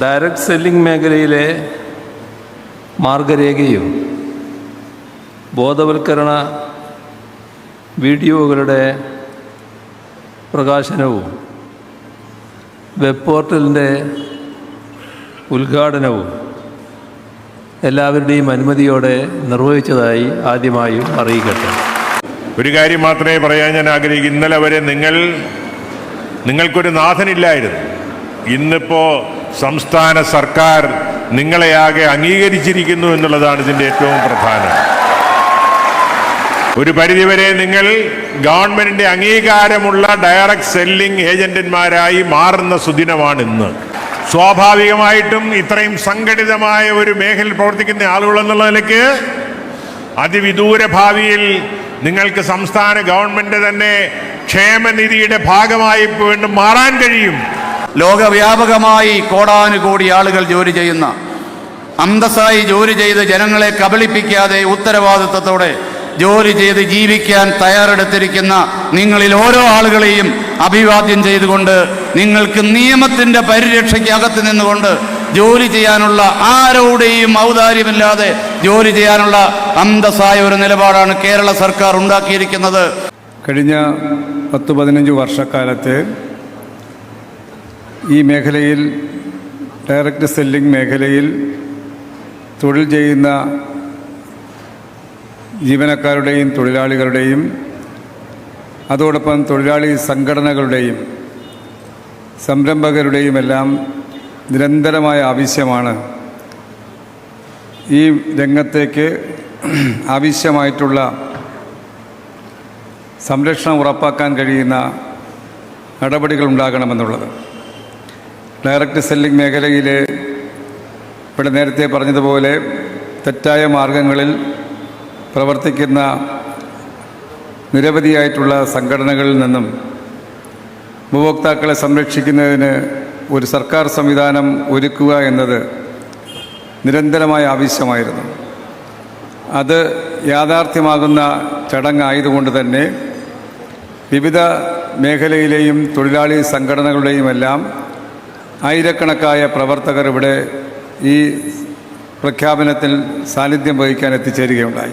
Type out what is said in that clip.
Direct selling മേഖലയിലെ മാർഗരേഖയും ബോധവൽക്കരണ വീഡിയോകളുടെ പ്രകാശനവും വെബ് പോർട്ടലിന്റെ ഉദ്ഘാടനവും എല്ലാവരുടെയും അനുമതിയോടെ നിർവഹിച്ചതായി ആദ്യമായും അറിയിക്കട്ടെ. ഒരു കാര്യം മാത്രമേ പറയാൻ ഞാൻ ആഗ്രഹിക്കുന്നു ഇന്നലെ വരെ നിങ്ങൾ നിങ്ങൾക്കൊരു നാഥനില്ലായിരുന്നു. ഇന്നിപ്പോ സംസ്ഥാന സർക്കാർ നിങ്ങളെയാകെ അംഗീകരിച്ചിരിക്കുന്നു എന്നുള്ളതാണ് ഇതിന്റെ ഏറ്റവും പ്രധാനം. ഒരു പരിധിവരെ നിങ്ങൾ ഗവൺമെന്റിന്റെ അംഗീകാരമുള്ള ഡയറക്ട് സെല്ലിംഗ് ഏജന്റന്മാരായി മാറുന്ന സുദിനമാണ് ഇന്ന് സ്വാഭാവികമായിട്ടും ഇത്രയും സംഘടിതമായ ഒരു മേഖലയിൽ പ്രവർത്തിക്കുന്ന ആളുകൾ എന്നുള്ള നിലയ്ക്ക് അതിവിദൂര ഭാവിയിൽ നിങ്ങൾക്ക് സംസ്ഥാന ഗവൺമെന്റ് തന്നെ ക്ഷേമനിധിയുടെ ഭാഗമായി വീണ്ടും മാറാൻ കഴിയും. ലോകവ്യാപകമായി കോടാനുകോടി ആളുകൾ ജോലി ചെയ്യുന്ന അന്തസ്സായി ജോലി ചെയ്ത് ജനങ്ങളെ കബളിപ്പിക്കാതെ ഉത്തരവാദിത്വത്തോടെ ജോലി ചെയ്ത് ജീവിക്കാൻ തയ്യാറെടുത്തിരിക്കുന്ന നിങ്ങളിൽ ഓരോ ആളുകളെയും അഭിവാദ്യം ചെയ്തുകൊണ്ട് നിങ്ങൾക്ക് നിയമത്തിന്റെ പരിരക്ഷയ്ക്ക് അകത്ത് നിന്നുകൊണ്ട് ജോലി ചെയ്യാനുള്ള ആരോടെയും ഔദാര്യമില്ലാതെ ജോലി ചെയ്യാനുള്ള അന്തസ്സായ ഒരു നിലപാടാണ് കേരള സർക്കാർ ഉണ്ടാക്കിയിരിക്കുന്നത്. കഴിഞ്ഞ പത്ത് പതിനഞ്ച് വർഷക്കാലത്ത് ഈ മേഖലയിൽ ഡയറക്റ്റ് സെല്ലിംഗ് മേഖലയിൽ തൊഴിൽ ചെയ്യുന്ന ജീവനക്കാരുടെയും തൊഴിലാളികളുടെയും അതോടൊപ്പം തൊഴിലാളി സംഘടനകളുടെയും സംരംഭകരുടെയും എല്ലാം നിരന്തരമായ ആവശ്യമാണ് ഈ രംഗത്തേക്ക് ആവശ്യമായിട്ടുള്ള സംരക്ഷണം ഉറപ്പാക്കാൻ കഴിയുന്ന നടപടികൾ ഉണ്ടാകണമെന്നുള്ളത്. ഡയറക്റ്റ് സെല്ലിംഗ് മേഖലയിൽ ഇവിടെ നേരത്തെ പറഞ്ഞതുപോലെ തെറ്റായ മാർഗങ്ങളിൽ പ്രവർത്തിക്കുന്ന നിരവധിയായിട്ടുള്ള സംഘടനകളിൽ നിന്നും ഉപഭോക്താക്കളെ സംരക്ഷിക്കുന്നതിന് ഒരു സർക്കാർ സംവിധാനം ഒരുക്കുക എന്നത് നിരന്തരമായ ആവശ്യമായിരുന്നു. അത് യാഥാർത്ഥ്യമാകുന്ന ചടങ്ങായതുകൊണ്ട് തന്നെ വിവിധ മേഖലയിലെയും തൊഴിലാളി സംഘടനകളുടെയും എല്ലാം ആയിരക്കണക്കായ പ്രവർത്തകർ ഇവിടെ ഈ പ്രഖ്യാപനത്തിൽ സാന്നിധ്യം വഹിക്കാൻ എത്തിച്ചേരുകയുണ്ടായി.